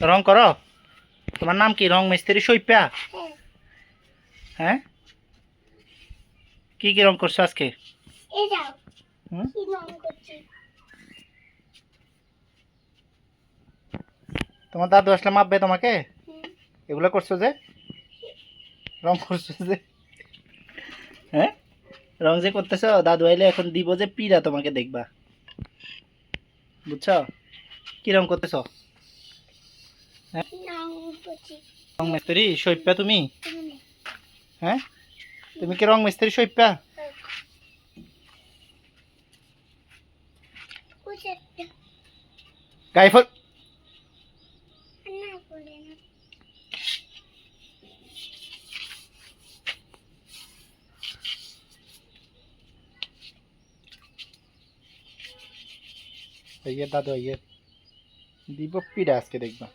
রং করো? তোমার নাম কি? রং মিস্ত্রি সৈপ্যা হ্যাঁ? কি কি রং করছ আজকে? তোমার দাদু আসলে মাপবে তোমাকে। এগুলো করছ যে? রং করছ যে? হ্যাঁ? রং যে করতেছো দাদু আইলে এখন দিব যে পিড়া তোমাকে দেখবা। বুঝছ? কি রং করতেছো? রং মিস্ত্রি সৈপ্যা তুমি। হ্যাঁ? তুমি কি রং মিস্ত্রি সৈপ্যা কোথায় গাই ফল না করে না দাদু আইয়ে দিব পিড়া আজকে দেখবা।